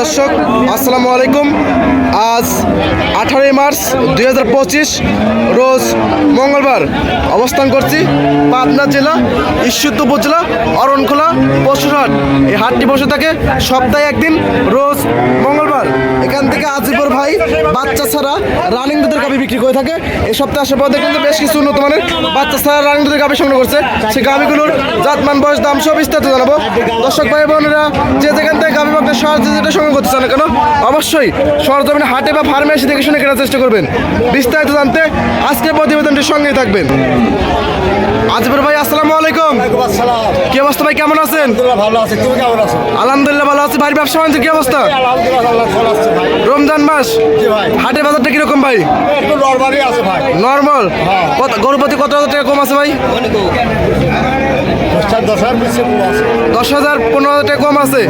দর্শক, আসসালামু আলাইকুম। আজ আঠারোই মার্চ দুই হাজার পঁচিশ, রোজ মঙ্গলবার অবস্থান করছি পাবনা জেলা, ঈশ্বরদ উপজেলা, অরণখোলা, পশুরহাট। এই হাটটি বসে থাকে সপ্তাহে একদিন, রোজ মঙ্গলবার। এখান থেকে আজিপুর ভাই, বাচ্চা ছাড়া রানিং দুধের গাভি বিক্রি করে থাকে। এই সপ্তাহে আসার পথে কিন্তু বেশ কিছু উন্নত মানের বাচ্চা ছাড়া রানিং দুধের গাভি সংগ্রহ করছে। সেই গাভিগুলোর জাতমান, বয়স, দাম সব বিস্তারিত জানাব। দর্শক ভাই, বোনেরা, যে যেখান থেকে গাভি বাগদের সহজে যেটা সংগ্রহ করতে চান কেন, অবশ্যই সরজমিনে হাটে বা ফার্মে এসে দেখে শুনে কেনার চেষ্টা করবেন। বিস্তারিত জানতে আজকের প্রতিবেদনটির সঙ্গেই থাকবেন। আজিবর ভাই আসসালামু আলাইকুম। কি অবস্থা ভাই কেমন আছেন? আলহামদুলিল্লাহ ভালো আছে। তুমি কেমন আছো? আলহামদুলিল্লাহ ভালো আছি ভাই ব্যবসা বাণিজ্য কি অবস্থা? রমজান মাস? হাটের বাজারটা কীরকম ভাই? নরমালি ভাই। নর্মাল? কত হাজার টাকা কম আছে ভাই? দশ হাজার পনেরো হাজার টাকা কম আছে।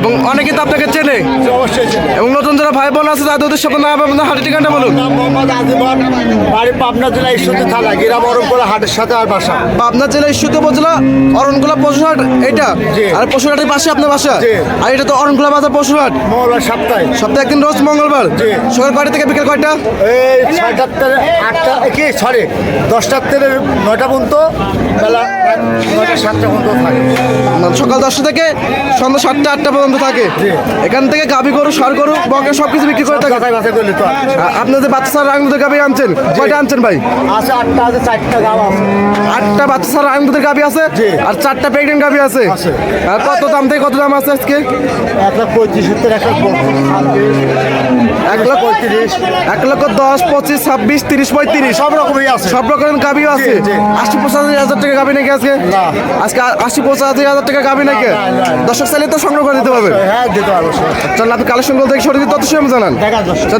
এবং অনেকে তো আপনাকে চেনে। অবশ্যই এবং নতুন যারা ভাই বোন আছে তাদের উদ্দেশ্যে নাম আপনার হাটের ঠিকানা বলুন। বাড়ি পাবনা জেলা ঈশ্বরদী থানা গিরা বরমপুর হাটের সাথে আর বাসা। আপনার জেলা ঈশ্বর উপজেলা অরণকুলা পশুহাট এটা। আর পশুহাটের পাশে আপনার বাসা। আর এটা তো অরণকুলা বাজার পশুহাট। মঙ্গলবার সপ্তাহে সপ্তাহে একদিন রোজ মঙ্গলবার। সকাল কয়টা থেকে বিকেল কয়টা? এই ছয়টার থেকে আটটা কি? সরি দশটার থেকে নয়টা পর্যন্ত বেলা নয়টা সাতটা পর্যন্ত থাকে। সকাল দশটা থেকে সন্ধ্যা সাতটা আটটা পর্যন্ত থাকে। এখান থেকে গাভি গরু সার গরু বকে সব কিছু বিক্রি করে থাকে কথায় বাসা করলে তো আর। আ- আপনার যে বাচ্চা সার রাঙ্গুদের গাভি আনছেন কয়টা আনছেন ভাই? আছে আটটা আছে চারটা গাও আছে। আটটা বাচ্চা সার রাঙ্গুদের গাভি আছে আর চারটা প্রেগনেন্ট গাভি আছে। আর কত দাম থেকে কত দাম আছে আজকে? এক লাখ পঁয়ত্রিশ সত্তর এক লাখ এক লক্ষ পঁয়ত্রিশ এক লক্ষ দশ পঁচিশ ছাব্বিশ তিরিশ পঁয়ত্রিশ। সব রকমই আছে। সব রকমের গাভিও আছে। আশি পঁচাশি হাজার টাকা গাভি নাকি আজকে? আজকে আশি পঁচাশি হাজার টাকা গাভি নাকি। দর্শক চাইলে তো সংগ্রহ করে দিতে পারবে। হ্যাঁ দিতে পারব চল আপনি কালেকশন করতে সরে দিতে তত সময় জানান।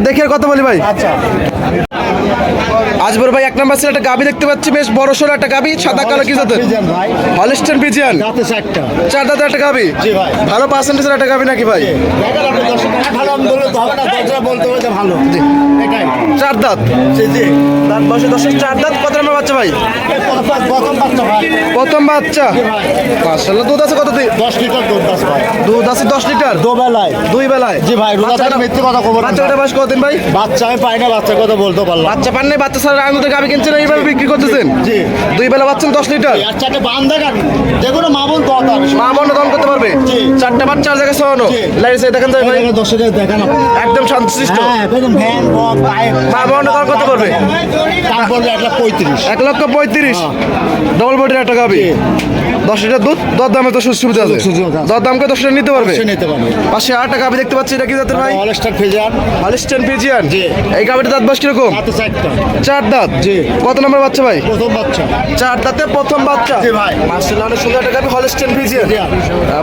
দেখে কথা বলি ভাই। আচ্ছা। আজবর ভাই এক নাম্বার ছিল একটা গাভি দেখতে পাচ্ছি বেশ বড় সড়ো একটা গাবি সাদা কালো কি জাতের? হলিস্টেন পিজিয়ান চার দাঁতের একটা ভাই। ভালো পার্সেন্টেজের একটা গাভি নাকি ভাই? দেখা যাবে দর্শক ভালো আমি বললে তো হবে না। দশটা বলতে হবে যে ভালো। এটাই। চার দাঁত? জি জি। দাঁত বসে দশের চার দাঁত কত নাম্বার বাচ্চা ভাই? প্রথম- বাচ্চা দুধ আছে কত দশ লিটার দুধ আছে দুধ আছে দশ লিটার? দুবেলায় দুই বেলায়? জি ভাই মিথ্যে কথা খবর বাচ্চাটা বয়স কতদিন ভাই? বাচ্চা আমি পাই না বাচ্চার কথা বলতে পারলাম বাচ্চা পান নাই বাচ্চা ছাড়া আঙুতে গাবি কিনছেন এইভাবে বিক্রি করতেছেন। দুই বেলা পাচ্ছেন দশ লিটার বান্ধা দেখান যে কোনো মা বোন মা বোন দাম করতে পারবে। চারটা বাচ্চা সরানো জি। লাইট দেখেন যাই ভাই। হাজার একদম শান্তশিষ্ট হ্যাঁ পারবে দাম পড়বে? এক লাখ পঁয়ত্রিশ। এক লক্ষ পঁয়ত্রিশ? ডবল বডির একটা গাবি। দশ লিটার দুধ? দর দামে তো সুযোগ সুবিধা আছে। আছে। দর দামকে দশ লিটার নিতে পারবে। পাশে আটটা গাবি দেখতে পাচ্ছি এটা কি জাতের ভাই? অলস্টার ফেজার হলিস্টেন পিজিয়ান জি। এই গাবিটা দাঁত বাস কীরকম? চার দাঁত? জি। কত নম্বর বাচ্চা ভাই? প্রথম বাচ্চা। চার দাঁতে প্রথম বাচ্চা। জি ভাই। মার্শাল্লাহ অনেক সুন্দর একটা গাবি হলিস্টেন পিজিয়ান জি।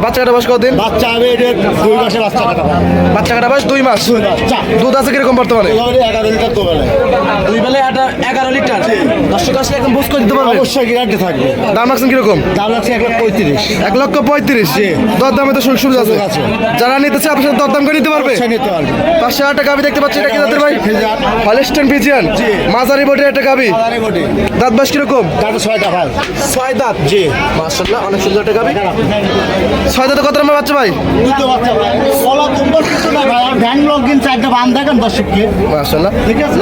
বাচ্চাটা বয়স কতদিন বাচ্চা হবে এটা দুই মাসে বাচ্চা কাটা বাচ্চা কাটা বয়স দুই মাস। দুধ আছে কীরকম বর্তমানে? এগারো লিটার দোবেলায় দুই বেলায় এগারো লিটার? দর্শক আসলে একদম বুঝ করে দিতে পারবে। অবশ্যই গ্যারান্টি থাকবে। দাম রাখছেন কীরকম? দাম লাগছে এক লাখ পঁয়ত্রিশ। এক লক্ষ পঁয়ত্রিশ? দর দামে তো সুযোগ সুবিধা আছে। যারা নিতে চায় আপনার সাথে দরদাম করে নিতে পারবে? নিতে পারবে। পাঁচশো হাজার টাকা আমি দেখতে পাচ্ছি এটা কি জাতের ভাই? হলিস্টেন পিজিয়ান জি। মাঝারি বডির একটা গাবি দাঁত বাস কীরকম? তাতে ছয়টা ভাই। ছয় দাঁত? জি। মার্শাল্লাহ অনেক সুন্দর একটা গাবি ছয় দাঁতে। কত বাচ্চা ভাই? দুটো বাচ্চা ভাই। বলা তোমরা কিছু না ভাই। ভ্যান লগ চারটা বান দেখেন দর্শককে মার্শাল্লাহ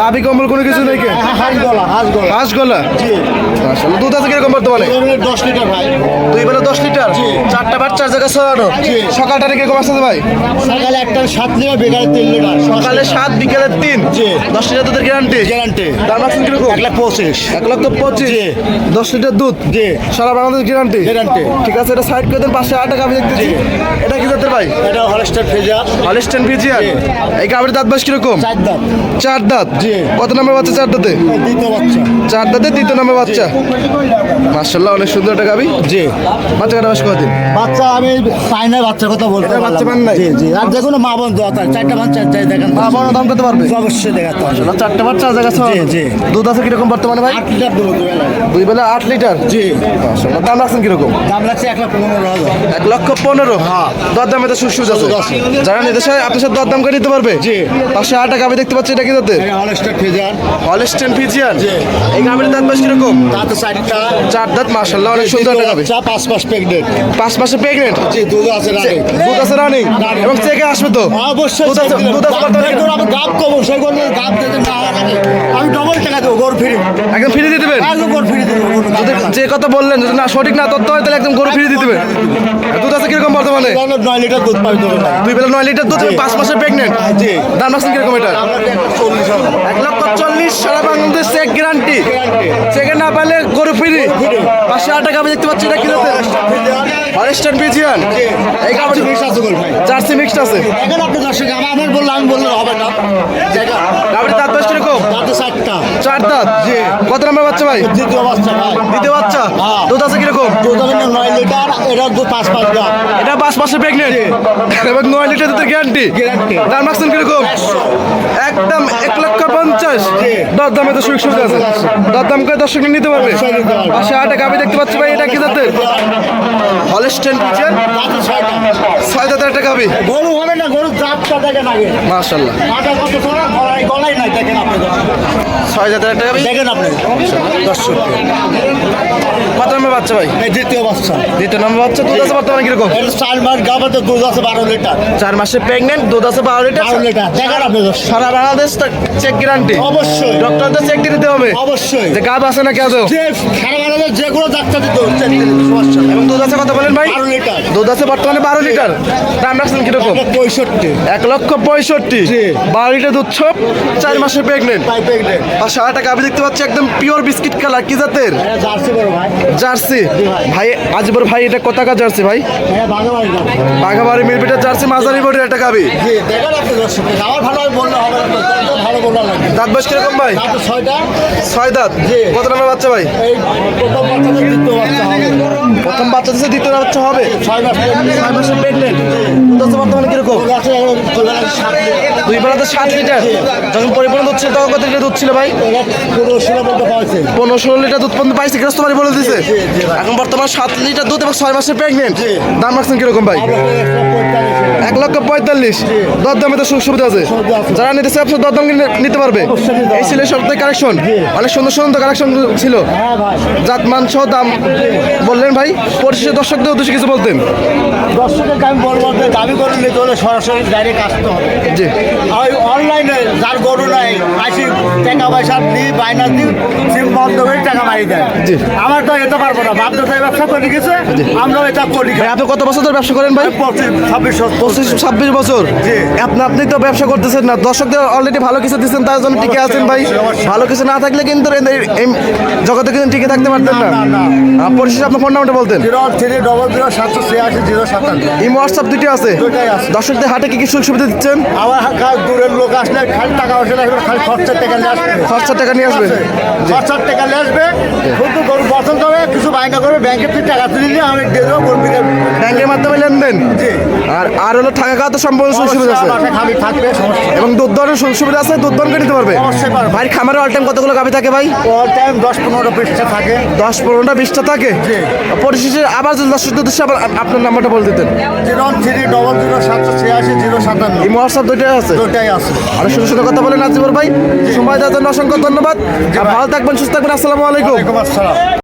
লাভি কম্বল কোনো কিছু নেই কে? হ্যাঁ, হাঁস গলা হাঁস গলা। হাঁস গলা? জি। মার্শাল্লাহ দুধ আছে কীরকম বর্তমানে? এবারে দশ লিটার ভাই। দুই বেলা দশ লিটার? জি। চারটা বার চার জায়গায় ছড়ানো। সকালটা কীরকম আসছে ভাই? সকালে একটা সাত লিটার বেকার তিন লিটার সকালে সাত। বিকেলে তিন? জি। দশ লিটার দুধের গ্যারান্টি গ্যারান্টি দাম রাখছেন কীরকম? এক লাখ পঁচিশ। এক লক্ষ পঁচিশ? জি। দশ লিটার দুধ? জি। সারা বাংলাদেশ গ্যারান্টি Guarantee। ঠিক আছে এটা সাইড করে দেন পাশে আট টাকা আমি দেখতেছি। এটা কি জাতের ভাই? এটা হলস্টেন ফিজিয়ান হলস্টেন ফিজিয়ান এই গাবের দাঁত বাস কীরকম? চার দাঁত। চার দাঁত? জি। কত নম্বর বাচ্চা চার দাঁতে? দ্বিতীয় বাচ্চা। চার দাঁতে দ্বিতীয় নম্বর বাচ্চা? মাশাআল্লাহ অনেক সুন্দর একটা গাবি জি। বাচ্চা কাটা বাস কতদিন বাচ্চা আমি পাই না বাচ্চার কথা বলতে বাচ্চা পান নাই? জি জি। আর দেখুন মা বোন দোয়া চারটা বাচ্চা চাই দেখেন। মা বোন দাম করতে পারবে অবশ্যই দেখাতে পারবে চারটা বাচ্চা জায়গা জি জি। দুধ আছে কীরকম বর্তমানে ভাই? 8 লিটার দুধ দুই বেলা 8 লিটার? জি। মাশাআল্লাহ দাম রাখছেন কীরকম? দাম রাখছে 1 লক্ষ 15 হাজার। 1 লক্ষ 15 দরদামে তো সুসুজ আছে। যারা নিতে চায় আপনি সব দরদাম করে নিতে পারবে। পাঁচশো টাকা আমি দেখতে পাচ্ছি এটা কি তাদের হলস্টেন ফিজিয়ান। এই দাঁত মাস কীরকম? চারটা। চার দাঁত অনেক সুন্দর একটা পাঁচ মাস প্রেগনেন্ট পাঁচ মাসে প্রেগনেন্ট দুধ আছে রানিং এবং চেকে আসবে তো? হ্যাঁ, অবশ্যই দুধ আছে দুধ আছে গাব কম সেই গাব দিতে না আমি ডবল টাকা দেবো গরু ফ্রি। একদম ফ্রি দিয়ে দেবেন? যে কথা বললেন যদি না সঠিক না তথ্য হয় তাহলে একদম গরু ফ্রি দিয়ে দেবেন। দুধ আছে কীরকম বর্তমান? না। নয় লিটার দুধ দুই বেলা নয় লিটার দুধ পাঁচ মাসে প্রেগনেন্ট জি। দাম রাখছেন কীরকম এটা? চল্লিশ এক লক্ষ চল্লিশ সারা বাংলাদেশ চেক গ্যারান্টি। চেকে না পাইলে গরু ফ্রি। পাঁচশো আট টাকা আমি দেখতে পাচ্ছি এটা কি ফরেস্টার পিজিয়ান এই গাভি জার্সি মিক্সড আছে। এখন আপনি দর্শক আমার আমার বললে আমি বললে হবে না। জায়গা। গাভীর দাঁত বয়স কীরকম? তাতে চারটা। চার দাঁত? জি। কত নম্বর বাচ্চা ভাই? দ্বিতীয় বাচ্চা ভাই। দ্বিতীয় বাচ্চা? হ্যাঁ। দুধ আছে কীরকম? দুধ হবে নয় লিটার এটা দুধ পাঁচ পাঁচ গ্রাম এটা পাঁচ মাসে প্রেগনেন্ট এবার নয় লিটার দুধের গ্যারান্টি তার দাম রাখছেন কীরকম একদম এক দামে তো সুযোগ সুবিধা আছে। করে দর্শক নিতে পারবে। পাশে আটে দেখতে পাচ্ছি ভাই এটা কি জাতের? হলস্টেন তাতে ছয় গাভি। গরু হবে না গরু জাতটা দেখেন আগে। গলায় নাই আপনি। ছয় দেখেন দর্শক। কত নম্বর বাচ্চা ভাই? দ্বিতীয় বাচ্চা। দ্বিতীয় নম্বর বাচ্চা দুধ আছে বর্তমানে কীরকম? চার মাস গাবাতে দুধ আছে বারো লিটার। চার মাসে প্রেগনেন্ট দুধ আছে বারো লিটার। বারো লিটার। দেখেন আপনি সারা বাংলাদেশ চেক গ্যারান্টি অবশ্যই। ডক্টরদের চেক দিতে হবে। অবশ্যই। যে গাব আছে না কেউ যে সারা যে কোনো ডাক্তার দিতে সমস্যা এবং দুধ আছে কত বলেন ভাই? বারো লিটার। দুধ আছে বর্তমানে বারো লিটার। দাম রাখছেন কীরকম? পঁয়ষট্টি। এক লক্ষ পঁয়ষট্টি। বারো লিটার দুধ সব চার মাসে প্রেগনেন্ট আর সারা টাকা দেখতে পাচ্ছি একদম পিওর বিস্কিট কালার কি জাতের? জার্সি ভাই। আজিবর ভাই। এটা কোথাকার জার্সি ভাই? বাঘাবাড়ি মিরপিটার জার্সি মাঝারি বোর্ডের একটা গাবি তো দাঁত বয়স কীরকম ভাই? ছয় দাঁত। কত নম্বর বাচ্চা ভাই? প্রথম বাচ্চা দিচ্ছে দ্বিতীয় বাচ্চা হবে? ছয় মাস প্রেগনেন্ট বর্তমানে কীরকম? আছে চলে গেছে সাত লিটার। দুই যখন পরিপূর্ণ দুধ ছিল তখন কত লিটার দুধ ছিল ভাই? ষোলো পনেরো ষোলো লিটার দুধ পর্যন্ত পাইছে গ্রাস্ত বাড়ি বলে দিছে। এখন বর্তমান সাত লিটার দুধ এবং ছয় মাসের প্রেগনেন্ট দাম রাখছেন কীরকম ভাই? এক লক্ষ পঁয়তাল্লিশ দর দামে তো সুযোগ সুবিধা আছে। যারা নিতে চায় আপনার দর নিতে পারবে। এই ছিল সপ্তাহে কালেকশন। অনেক সুন্দর সুন্দর কালেকশন ছিল। হ্যাঁ জাত মান সহ দাম বললেন ভাই পরিশেষে দর্শকদের উদ্দেশ্যে কিছু বলতেন। দর্শকের আমি বলব দাবি করে নিতে হলে সরাসরি ডাইরেক্ট আসতে হবে। যে আর অনলাইনে যার গরু নাই আসি টাকা পয়সা দিই বায়না দিই সিম বন্ধ করে টাকা মারি দেয়। আমার তো যেতে পারব না। বাপ দাদা ব্যবসা করে গেছে আমরাও এটা করি আপনি কত বছর ধরে ব্যবসা করেন ভাই? পঁচিশ ছাব্বিশ পঁচিশ ছাব্বিশ বছর? আপনি আপনি তো ব্যবসা করতেছেন না। দর্শকদের অলরেডি ভালো কিছু দিচ্ছেন তার জন্য টিকে আছেন ভাই। ভালো কিছু না থাকলে কিন্তু এই- জগতে কিন্তু টিকে থাকতে পারতেন না। পরিশেষে আপনার ফোন নাম্বারটা বলতেন। এই হোয়াটসঅ্যাপ দুটি আছে। আছে। দর্শকদের হাটে কি কি সুযোগ সুবিধা দিচ্ছেন? আমার দূরের লোক আসলে খালি টাকা পয়সা খালি খরচার টাকা খরচার টাকা নিয়ে আসবে? টাকা নিয়ে আসবে। শুধু গরু পছন্দ হবে কিছু বায়না করবে ব্যাংকের থেকে টাকা তুলে নিয়ে আমি দিয়ে দেবো গরু ব্যাংকের মাধ্যমে লেনদেন? আর আর হলো থাকা খাওয়া তো সম্পূর্ণ সুযোগ সুবিধা আছে। থাকবে এবং দুধ দরের সুযোগ সুবিধা আছে দুধ করে নিতে পারবে। ভাই খামারে অল টাইম কতগুলো গাভি থাকে ভাই? অল টাইম দশ পনেরো পৃষ্ঠা থাকে। দশ পনেরোটা বিশটা থাকে। পরিশেষে আবার যদি দর্শকদের উদ্দেশ্যে আবার আপনার নাম্বারটা বলে দিতেন। জিরো থ্রি ডবল জিরো সাতশো ছিয়াশি জিরো সাতান্ন। এই হোয়াটসঅ্যাপ দুইটাই আছে? দুটাই আছে। অনেক সুন্দর সুন্দর কথা বলেন আজিবর ভাই। সময় দেওয়ার জন্য অসংখ্য ধন্যবাদ। ভালো থাকবেন সুস্থ থাকবেন। আসসালামু আলাইকুম। ওয়ালাইকুম আসসালাম।